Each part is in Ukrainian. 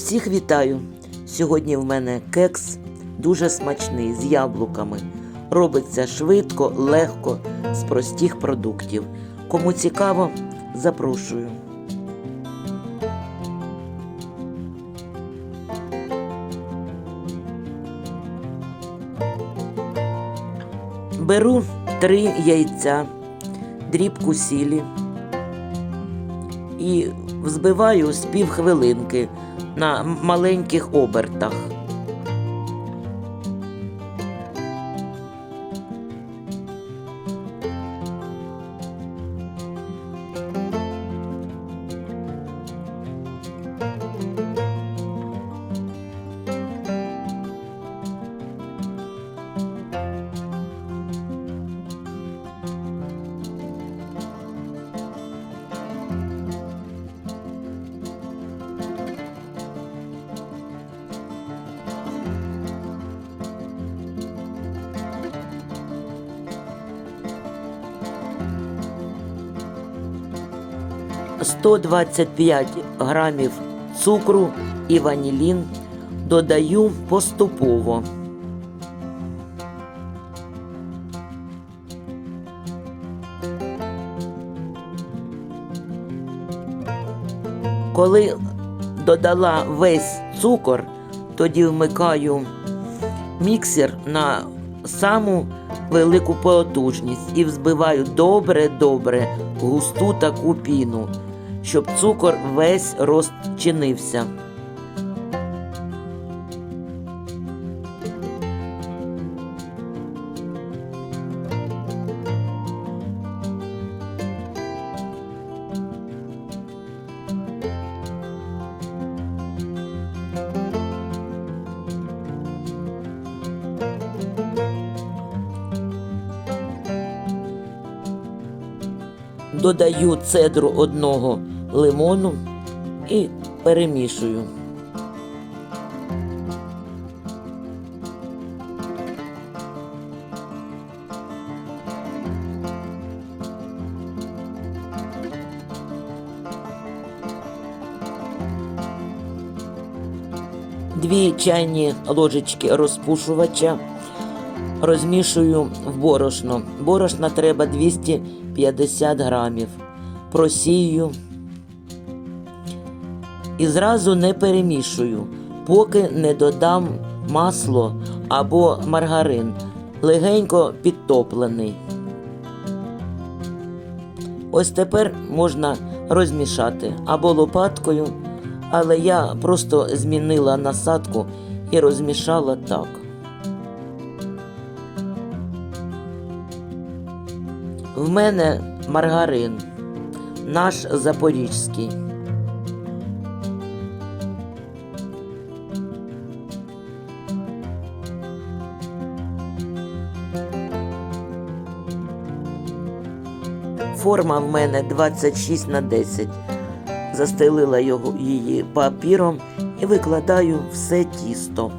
Всіх вітаю! Сьогодні в мене кекс дуже смачний з яблуками. Робиться швидко, легко, з простих продуктів. Кому цікаво, запрошую. Беру три яйця, дрібку сілі і взбиваю з півхвилинки на маленьких обертах. – 125 грамів цукру і ванілін додаю поступово. Коли додала весь цукор, тоді вмикаю міксер на саму велику потужність і взбиваю добре-добре густу таку піну, щоб цукор весь розчинився. Додаю цедру одного лимону і перемішую. Дві чайні ложечки розпушувача розмішую в борошно. Борошна треба 250 грамів. Просію і зразу не перемішую, поки не додам масло або маргарин, легенько підтоплений. Ось тепер можна розмішати або лопаткою, але я просто змінила насадку і розмішала так. В мене маргарин, наш запорізький. Форма в мене 26 на 10. Застелила його, її папіром і викладаю все тісто.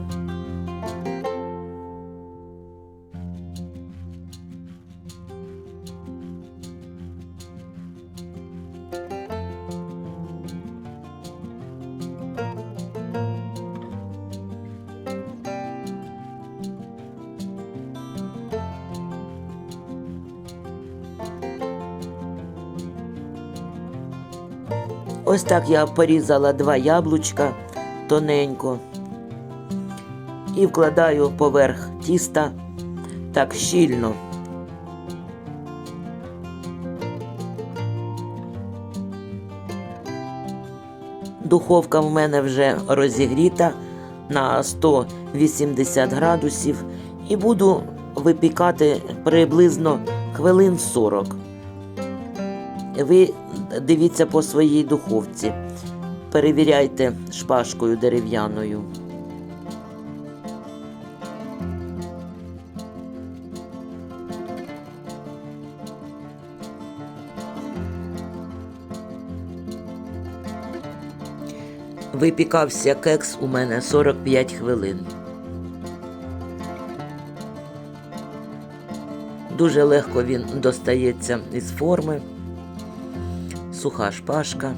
Ось так я порізала два яблучка тоненько і вкладаю поверх тіста так щільно. Духовка в мене вже розігріта на 180 градусів і буду випікати приблизно хвилин 40. Ви дивіться по своїй духовці. Перевіряйте шпажкою дерев'яною. Випікався кекс у мене 45 хвилин. Дуже легко він достається із форми суха шпажка.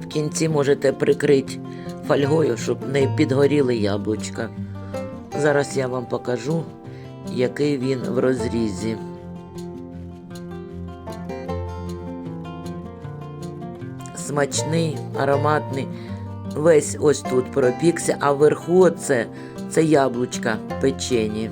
В кінці можете прикрити фольгою, щоб не підгоріли яблучка. Зараз я вам покажу, який він в розрізі. Смачний, ароматний. Весь ось тут пропікся, а вверху це, це яблучка печені.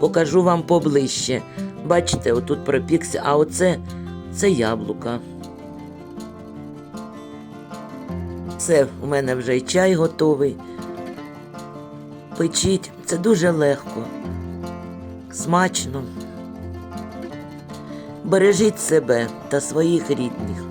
Покажу вам поближче. Бачите, отут пропікся, а оце це яблука. Все, у мене вже й чай готовий. Печіть, це дуже легко, смачно. Бережіть себе та своїх рідних.